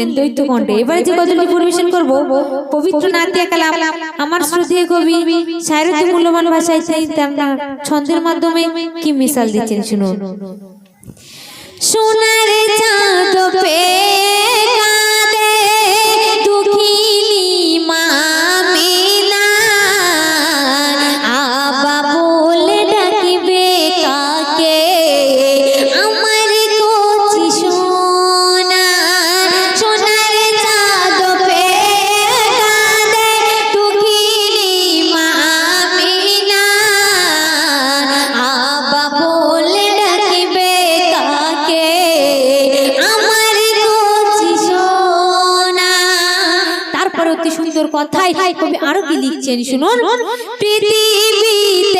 শুনলেন দৈত্য কণ্ঠে এবারে যে গজলটি পরিবেশন করব পবিত্র নাতিয়া কালাম আমার শ্রদ্ধেয় কবি সাইরতি মূল্যবান ভাষায় ছন্দের মাধ্যমে কি মিশাল দিচ্ছেন শুনুন। সোনার চাঁদ পেয়ে কথায় কবি আরও কি লিখছেন শুনুন। পৃথিবীতে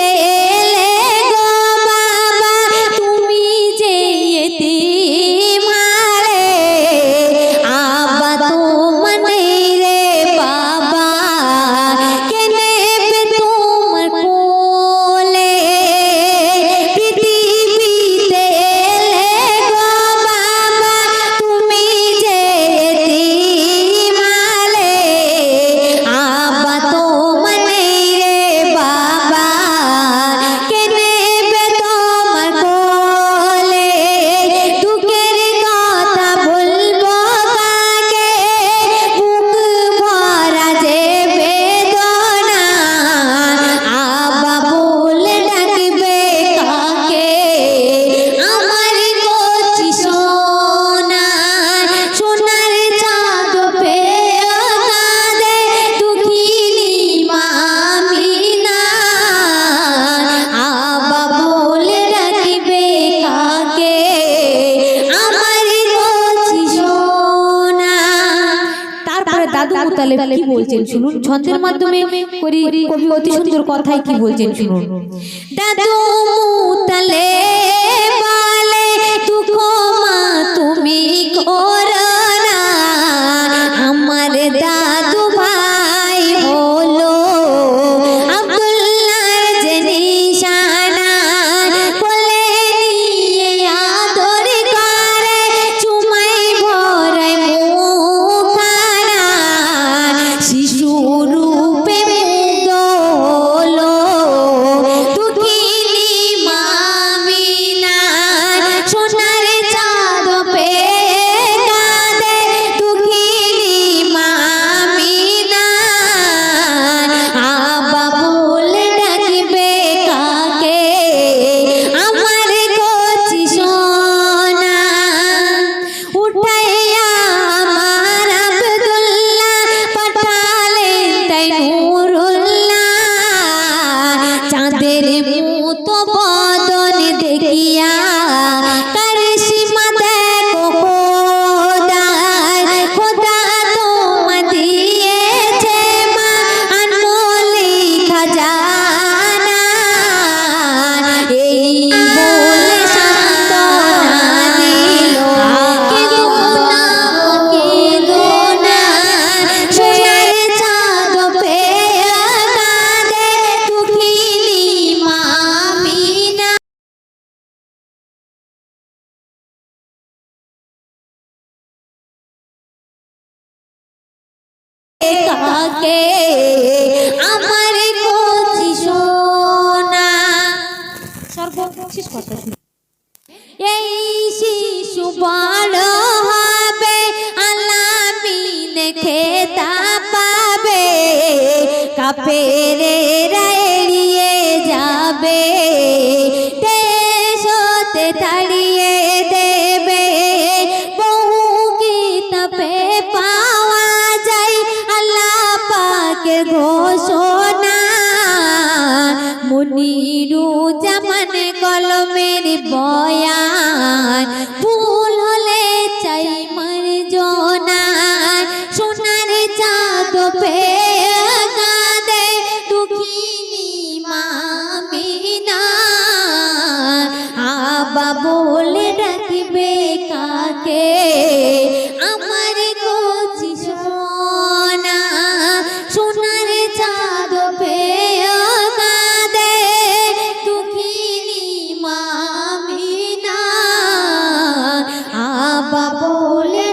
তাহলে কি বলছেন শুনুন? ছন্দের মাধ্যমে করি কবি অতি সুন্দর কথাই কি বলছেন শুনুন? দাদু বালে তুমি কো আমাকে আমার কচি সোনা। এই শিশু বড় হবে আলামিন খেতা পাবে। কাপেরে go বাবা বলে